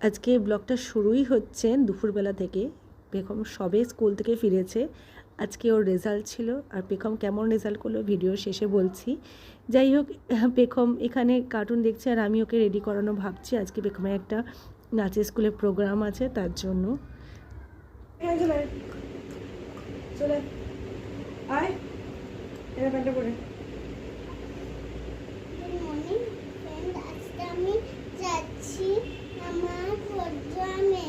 আজকে ব্লগটা শুরুই হচ্ছে দুপুরবেলা থেকে। পেখম সবে স্কুল থেকে ফিরেছে। আজকে ওর রেজাল্ট ছিল। আর পেখম কেমন রেজাল্ট করল ভিডিও শেষে বলছি। যাই হোক পেখম এখানে কার্টুন দেখছে আর আমি ওকে রেডি করানো ভাবছি। আজকে পেখমের একটা নাচের স্কুলে প্রোগ্রাম আছে তার জন্য। চলে আয় এটা প্যান্টটা পরে গুড মর্নিং ফ্রেন্ড আজকে আমি যাচ্ছি আমার প্রোগ্রামে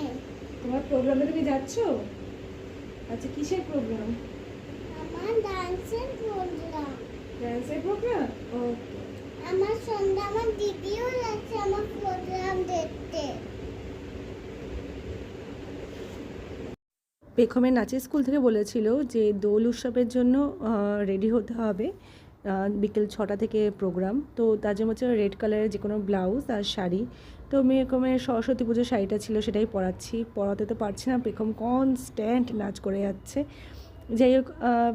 তোমার প্রোগ্রামে তুমি যাচ্ছ? আচ্ছা কিসের প্রোগ্রাম আমার ডান্সের প্রোগ্রাম ড্যান্সের প্রোগ্রাম ও আমার সন্ধ্যা আমার দিদিও যাচ্ছে আমার প্রোগ্রাম দেখতে। পেখমের নাচের স্কুল থেকে বলেছিল যে দোল উৎসবের জন্য রেডি হতে হবে বিকেল ছটা থেকে প্রোগ্রাম তো তার জন্য হচ্ছে রেড কালারের যে কোনো ব্লাউজ আর শাড়ি তো মেয়েকমের সরস্বতী পুজোর শাড়িটা ছিল সেটাই পরাচ্ছি। পরাতে তো পারছি না পেখম কনস্ট্যান্ট নাচ করে যাচ্ছে। যাই হোক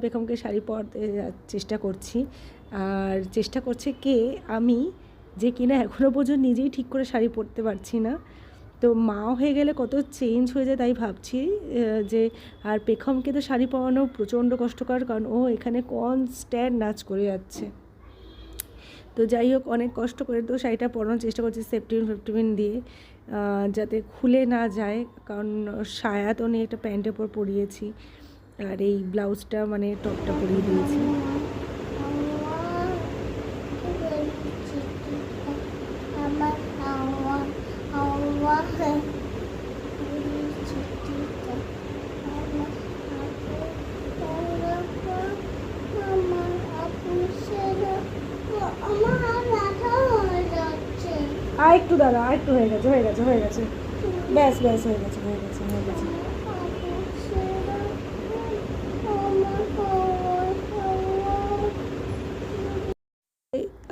পেখমকে শাড়ি পরাতে চেষ্টা করছি। আর চেষ্টা করছে কে? আমি, যে কিনা এখনও পর্যন্ত নিজেই ঠিক করে শাড়ি পরতে পারছি না। তো মা হয়ে গেলে কত চেঞ্জ হয়ে যায় তাই ভাবছি যে আর পেখমকে তো শাড়ি পরানো প্রচণ্ড কষ্টকর, কারণ ও এখানে কনস্ট্যান্ট নাচ করে যাচ্ছে। তো যাই হোক, অনেক কষ্ট করে তো শাড়িটা পরানোর চেষ্টা করছি সেফটিন ফেফটিন দিয়ে। যাতে খুলে না যায়, কারণ সায়া তো নিয়ে একটা প্যান্টের উপর পরিয়েছি। আর এই ব্লাউজটা মানে টপটা পরিয়ে দিয়েছি আমার হাওয়া হাওয়া আমার আপু ছেলে আমার আর ব্যথা হয়ে যাচ্ছে আর একটু দাঁড়া আর একটু হয়ে গেছে, হয়ে গেছে হয়ে গেছে। ব্যাস ব্যাস, হয়ে গেছে হয়ে গেছে হয়ে গেছে।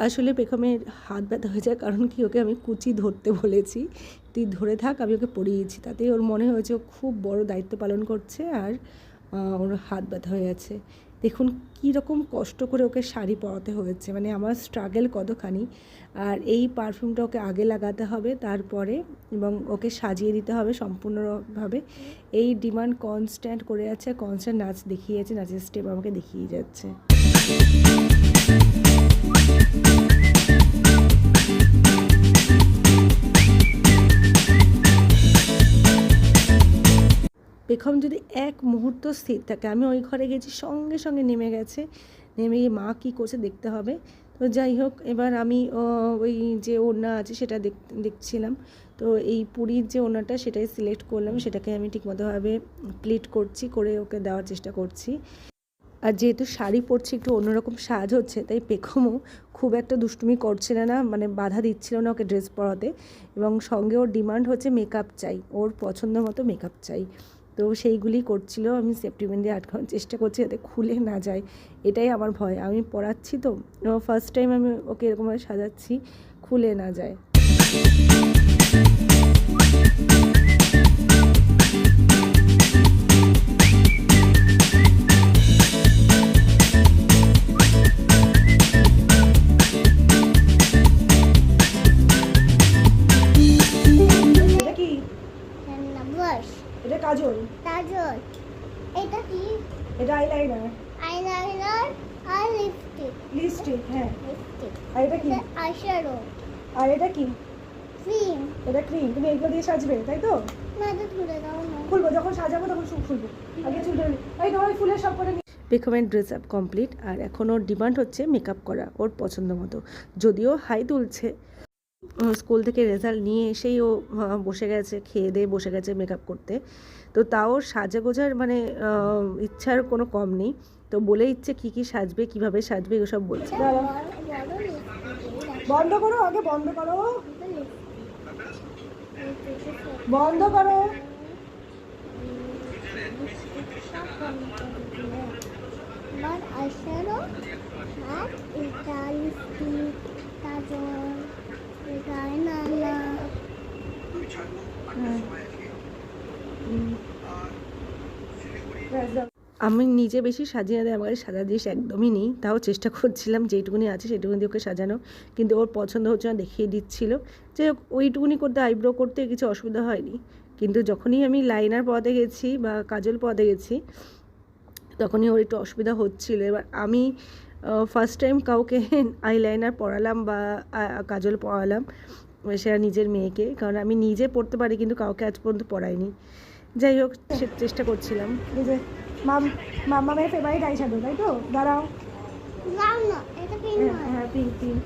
আসলে পেখমের হাত ব্যথা হয়ে যায়, কারণ কি ওকে আমি কুচি ধরতে বলেছি। তুই ধরে থাক, আমি ওকে পড়িয়েছি তাতে ওর মনে হয়েছে ও খুব বড় দায়িত্ব পালন করছে আর ওর হাত ব্যথা হয়ে আছে দেখুন কী রকম কষ্ট করে ওকে শাড়ি পরাতে হয়েছে। মানে আমার স্ট্রাগল কতখানি, আর এই পারফিউমটা ওকে আগে লাগাতে হবে, তারপরে এবং ওকে সাজিয়ে দিতে হবে সম্পূর্ণভাবে। এই ডিমান্ড কনস্ট্যান্ট করে যাচ্ছে কনস্ট্যান্ট নাচ দেখিয়েছে, নাচের স্টেপ আমাকে দেখিয়ে যাচ্ছে। পেখম যদি এক মুহূর্ত স্থির থাকে, আমি ওই ঘরে গেছি সঙ্গে সঙ্গে নেমে গেছে। নেমে গিয়ে মা কী করছে দেখতে হবে। তো যাই হোক, এবার আমি ওই যে ওড়না আছে সেটা দেখ, দেখছিলাম। তো এই পুরীর যে ওড়নাটা সেটাই সিলেক্ট করলাম। সেটাকে আমি ঠিকমতোভাবে প্লিট করছি, করে ওকে দেওয়ার চেষ্টা করছি। আর যেহেতু শাড়ি পরছি, একটু অন্যরকম সাজ হচ্ছে, তাই পেখমও খুব একটা দুষ্টুমি করছিল না মানে বাধা দিচ্ছিল না ওকে ড্রেস পরাতে। এবং সঙ্গে ওর ডিমান্ড হচ্ছে মেকআপ চাই, ওর পছন্দ মতো মেকআপ চাই। তো সেইগুলি করছিল। আমি সেফটিমেন্ট দিয়ে আটকানোর চেষ্টা করছি যাতে খুলে না যায়। এটাই আমার ভয়। আমি পড়াচ্ছি তো ফার্স্ট টাইম আমি ওকে এরকমভাবে সাজাচ্ছি, খুলে না যায়। ক্রিম তুমি এগুলো দিয়ে সাজবে তাই তো? খুলবো যখন সাজাবো তখন সব খুলবো। আগে চুলটা এই তোমার ফুলের সব করে বেকমের ড্রেস আপ কমপ্লিট আর এখন ওর ডিমান্ড হচ্ছে মেকআপ করা ওর পছন্দ মতো। যদিও হাই তুলছে স্কুল থেকে রেজাল্ট নিয়ে এসেই ও বসে গেছে খেয়ে দিয়ে বসে গেছে মেকআপ করতে। তো তাও সাজা গোজার মানে ইচ্ছার কোনো কম নেই। তো বলে ইচ্ছে কী কী সাজবে কীভাবে সাজবে এসব বলছে। বন্ধ করো আগে বন্ধ করো। বন্ধ করো। আমার আইশ্যাডো আর এটা লিপস্টিক কাজল এটা আইলাইনার হুম। আমি নিজে বেশি সাজিয়ে দেয়, আমার সাজা জিনিস একদমই নেই। তাও চেষ্টা করছিলাম যেইটুকুনি আছে সেটুকুনি দিয়ে ওকে সাজানো। কিন্তু ওর পছন্দ হচ্ছে না, দেখিয়ে দিচ্ছিল। যে ওইটুকুনি করতে, আইব্রো করতে কিছু অসুবিধা হয়নি। কিন্তু যখনই আমি লাইনার পদে গেছি বা কাজল পদে গেছি, তখনই ওর একটু অসুবিধা হচ্ছিল। এবার আমি ফার্স্ট টাইম কাউকে আইলাইনার পরালাম বা কাজল পরালাম সেটা নিজের মেয়েকে। কারণ আমি নিজে পড়তে পারি, কিন্তু কাউকে আজ পর্যন্ত পড়াইনি যাই হোক চেষ্টা করছিলাম। এই যে মাম মামামের ফেভারিট আই শ্যাডো তাই তো? দাঁড়াও। হ্যাঁ হ্যাঁ পিঙ্ক পিঙ্ক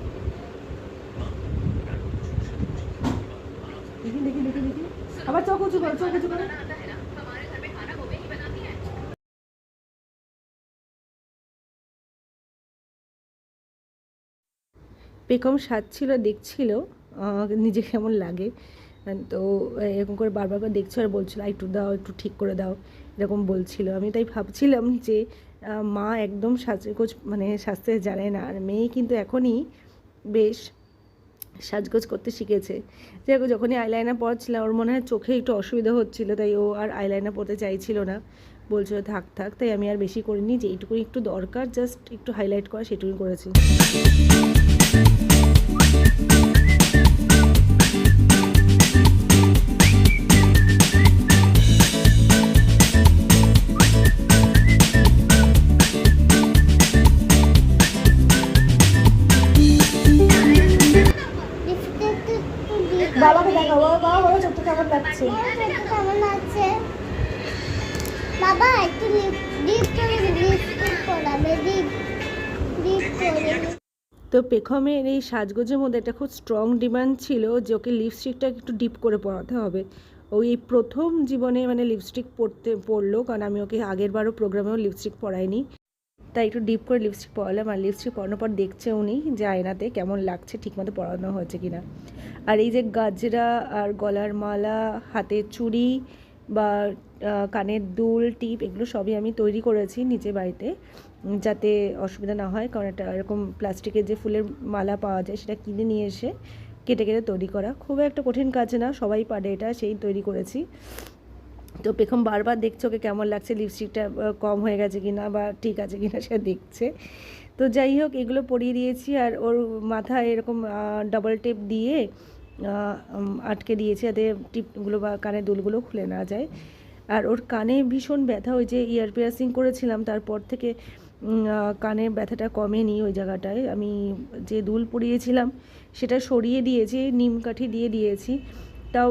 দেখি দেখি দেখি দেখি। আবার চোখ উঁচু করো চোখ উঁচু করো। পেকম সাজছিল দেখছিল নিজে কেমন লাগে। তো এরকম করে বারবার করে দেখছিল আর বলছিল "আর একটু দাও, একটু ঠিক করে দাও। এরকম বলছিল। আমি তাই ভাবছিলাম যে মা একদম সাজগোজ মানে সাজতে জানে না। আর মেয়ে কিন্তু এখনই বেশ সাজগোজ করতে শিখেছে। হোক, যখনই আইলাইনার পড়াচ্ছিলাম ওর মনে হয় চোখে একটু অসুবিধা হচ্ছিল, তাই ও আর আইলাইনার পড়তে চাইছিল না। বলছিল, থাক থাক। তাই আমি আর বেশি করিনি, যে এইটুকুনি একটু দরকার জাস্ট একটু হাইলাইট করা, সেটুকুই করেছি। বাবাকে দেখাও বাবা চোখটা কেমন লাগছে? কেমন আছে বাবা একটু ডিপ করে লিপস্টিক পরাবে ডিপ ডিপ করে তো পেখমের এই সাজগোজের মধ্যে একটা খুব স্ট্রং ডিমান্ড ছিল যে ওকে লিপস্টিকটা একটু ডিপ করে পরাতে হবে। ওই প্রথম জীবনে মানে লিপস্টিক পরতে পরলো কারণ আমি ওকে আগের বারও প্রোগ্রামেও লিপস্টিক পরাইনি। তাই একটু ডিপ করে লিপস্টিক পরালাম আর লিপস্টিক পরানোর পর দেখছে উনি যে আয়নাতে কেমন লাগছে, ঠিকমতো পরানো হয়েছে কিনা। আর এই যে গাজরা আর গলার মালা, হাতের চুড়ি বা কানের দুল, টিপ এগুলো সবই আমি তৈরি করেছি নিজে বাড়িতে, যাতে অসুবিধা না হয়। কারণ একটা এরকম প্লাস্টিকের যে ফুলের মালা পাওয়া যায় সেটা কিনে নিয়ে এসে কেটে কেটে তৈরি করা। খুব একটা কঠিন কাজ না, সবাই পারে এটা, সেই তৈরি করেছি। তো পেখম বারবার দেখছে ওকে কেমন লাগছে লিপস্টিকটা কম হয়ে গেছে কিনা বা ঠিক আছে কিনা সে দেখছে। তো যাই হোক, এগুলো পরিয়ে দিয়েছি আর ওর মাথায় এরকম ডাবল টেপ দিয়ে আটকে দিয়েছি যাতে টিপগুলো বা কানের দুলগুলো খুলে না যায়। আর ওর কানে ভীষণ ব্যথা, ওই যে ইয়ার পিয়ার্সিং করেছিলাম, তারপর থেকে কানের ব্যথাটা কমেনি ওই জায়গাটায়। আমি যে দুল পরিয়েছিলাম সেটা সরিয়ে দিয়েছি নিম কাঠি দিয়ে দিয়েছি। তাও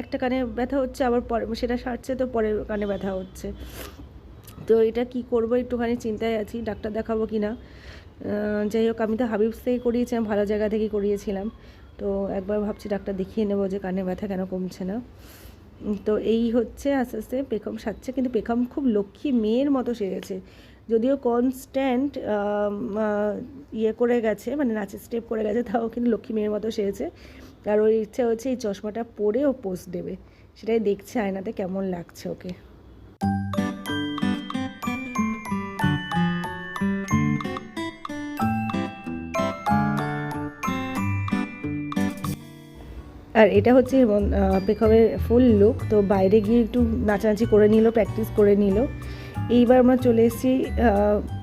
একটা কানে ব্যথা হচ্ছে, আবার পরে, সেটা সারছে, তো পরের কানে ব্যথা হচ্ছে। তো এটা কি করব, একটুখানি চিন্তায় আছি, ডাক্তার দেখাবো কি না। যাই হোক, আমি তো হাবিবস থেকে করিয়েছিলাম ভালো জায়গা থেকে করিয়েছিলাম। তো একবার ভাবছি ডাক্তার দেখিয়ে নেব যে কানে ব্যথা কেন কমছে না। তো এই হচ্ছে, আস্তে আস্তে পেখম সাজছে কিন্তু পেখম খুব লক্ষ্মী মেয়ের মতো সেজেছে। যদিও কনস্ট্যান্ট ইয়ে করে গেছে মানে নাচের স্টেপ করে গেছে, তাও কিন্তু লক্ষ্মী মেয়ের মতো সেজেছে। আর ওর ইচ্ছা হচ্ছে এই চশমাটা পরে ও পোস্ট দেবে। সেটাই দেখছে আয়নাতে কেমন লাগছে ওকে। আর এটা হচ্ছে আহ, ফুল লুক তো বাইরে গিয়ে একটু নাচানাচি করে নিল প্র্যাকটিস করে নিল। এইবার আমরা চলে এসেছি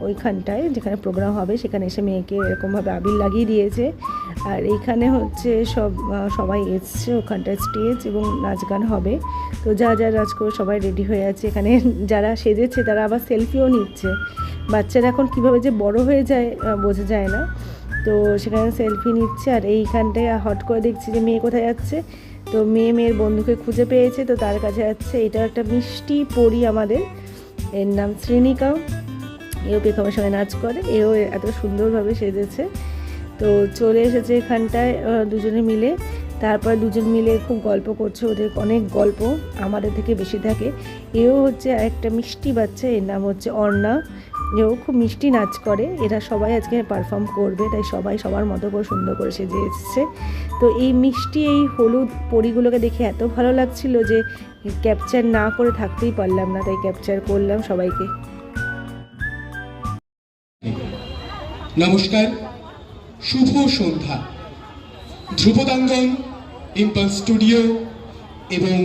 ওইখানটায় যেখানে প্রোগ্রাম হবে, সেখানে এসে মেয়েকে এরকমভাবে আবির লাগিয়ে দিয়েছে। আর এইখানে হচ্ছে সব সবাই এসছে ওখানটায় স্টেজ এবং নাচ গান হবে। তো যা যা নাচ করে সবাই রেডি হয়ে আছে। এখানে যারা সেজেছে, তারা আবার সেলফিও নিচ্ছে। বাচ্চারা এখন কীভাবে যে বড় হয়ে যায় বোঝা যায় না। তো সেখানে সেলফি নিচ্ছে আর এইখানটায় হট করে দেখছি যে মেয়ে কোথায় যাচ্ছে। তো মেয়ে মেয়ের বন্ধুকে খুঁজে পেয়েছে, তো তার কাছে যাচ্ছে। এটা একটা মিষ্টি পরি আমাদের। এর নাম শ্রীনিকা। এও পেখমের সঙ্গে নাচ করে। এও এত সুন্দরভাবে সেজেছে। তো চলে এসেছে এখানটায় দুজনে মিলে। তারপর দুজন মিলে খুব গল্প করছে। ওদের অনেক গল্প আমাদের থেকে বেশি থাকে। এও হচ্ছে একটা মিষ্টি বাচ্চা। এর নাম হচ্ছে অর্ণা। এও খুব মিষ্টি নাচ করে, এরা সবাই আজকে পারফর্ম করবে, তাই সবাই সবার মতো করে সুন্দর করে সেজে এসছে। তো এই মিষ্টি, এই হলুদ পরিগুলোকে দেখে এত ভালো লাগছিল যে ক্যাপচার না করে থাকতেই পারলাম না, তাই ক্যাপচার করলাম সবাইকে। নমস্কার, শুভ সন্ধ্যা। ধ্রুপদাঙ্গন ইম্পাল স্টুডিও এবং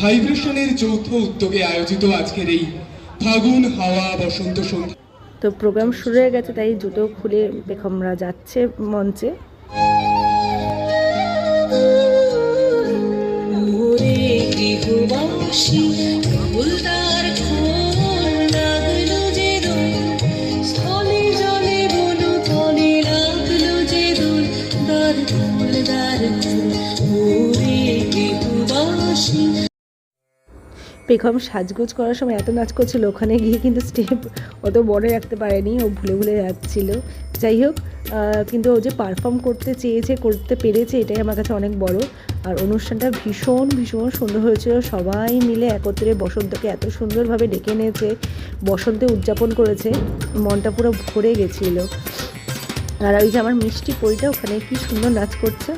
ভাইব্রেশনের যৌথ উদ্যোগে আয়োজিত আজকের এই ফাগুন, হাওয়া, বসন্ত, সন্ধ্যা। তো প্রোগ্রাম শুরু হয়ে গেছে, তাই জুতো খুলে বেগমরা যাচ্ছে মঞ্চে। পেখম সাজগোজ করার সময় এত নাচ করছিল ওখানে গিয়ে কিন্তু স্টেপ অত বড় রাখতে পারেনি, ও ভুলে ভুলে যাচ্ছিল। যাই হোক কিন্তু ও যে পারফর্ম করতে চেয়েছে, করতে পেরেছে, এটাই আমার কাছে অনেক বড়। আর অনুষ্ঠানটা ভীষণ ভীষণ সুন্দর হয়েছিল। সবাই মিলে একত্রে বসন্তকে এত সুন্দরভাবে ডেকে নিয়েছে বসন্তে উদযাপন করেছে, মনটা পুরো ভরে গেছিল। আর ওই যে আমার মিষ্টি পরিটা, ওখানে কি সুন্দর নাচ করছে।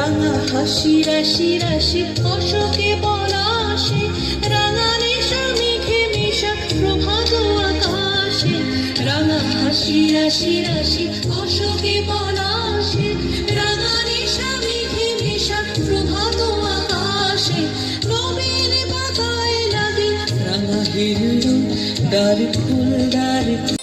রাঙা হাসি, রাশি রাশি, অশোকে পলাশে রাঙা নেশা, মেঘে মেশা, প্রভাত আকাশে। রাঙা হাসি, রাশি রাশি, অশোকে পলাশে রাঙা নেশা, মেঘে মেশা, প্রভাত আকাশে। নবীন পাতায় লাগে রাঙা হিন্দু দ্বার ফুল দ্বার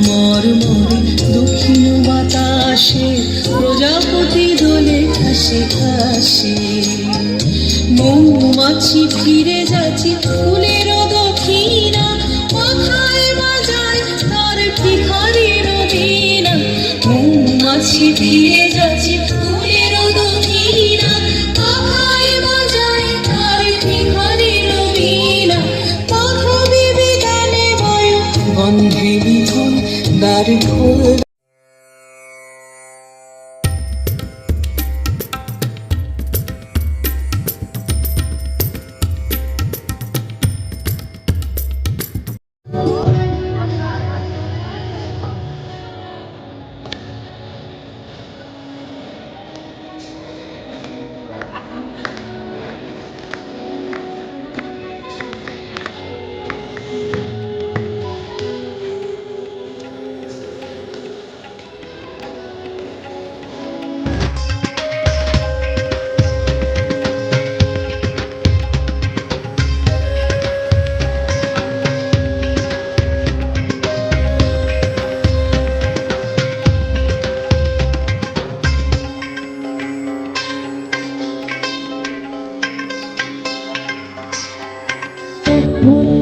মর মরে দক্ষিণ বাতাসে প্রজাপতি দোলে খাসে খাসে মৌমাছি ফিরে যাচ্ছে ফুলের দ্বার খোল Oh.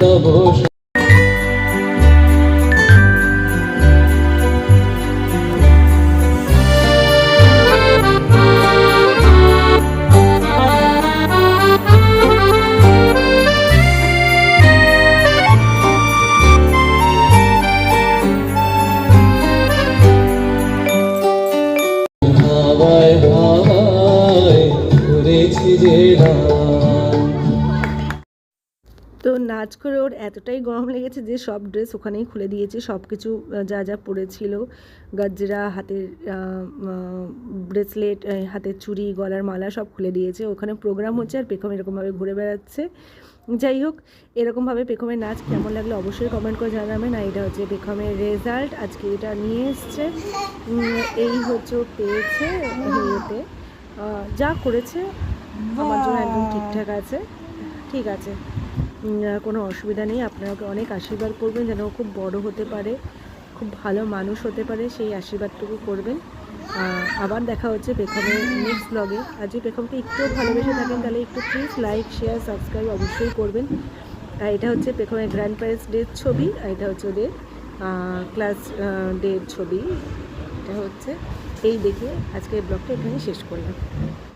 তব ভাবায় ভাবায় ঘুরেছি যে না তো নাচ করে ওর এতটাই গরম লেগেছে যে সব ড্রেস ওখানেই খুলে দিয়েছে সব কিছু যা যা পরেছিল। গাজরা হাতের ব্রেসলেট হাতের চুড়ি, গলার মালা সব খুলে দিয়েছে। ওখানে প্রোগ্রাম হচ্ছে আর পেখম এরকমভাবে ঘুরে বেড়াচ্ছে। যাই হোক, এরকমভাবে পেখমের নাচ কেমন লাগল অবশ্যই কমেন্ট করে জানাবেন। আর এটা হচ্ছে পেখমের রেজাল্ট আজকে এটা নিয়ে এসছে। এই হচ্ছে পেয়েছে ইয়েতে। যা করেছে, আমার জন্য একদম ঠিকঠাক আছে। ঠিক আছে। কোনো অসুবিধা নেই। আপনারা ওকে অনেক আশীর্বাদ করবেন যেন ও খুব বড় হতে পারে, খুব ভালো মানুষ হতে পারে, সেই আশীর্বাদটুকু করবেন। আবার দেখা হচ্ছে পেখমের নেক্সট ব্লগে আর যদি পেখমকে একটু ভালোবেসে থাকেন, তাহলে একটু প্লিজ লাইক শেয়ার সাবস্ক্রাইব অবশ্যই করবেন। আর এটা হচ্ছে পেখমের গ্র্যান্ড প্যারেন্টস ডের ছবি, আর এটা হচ্ছে ওদের ক্লাস ডের ছবি। এটা হচ্ছে, এই দেখে আজকের ব্লগটা এখানে শেষ করলাম।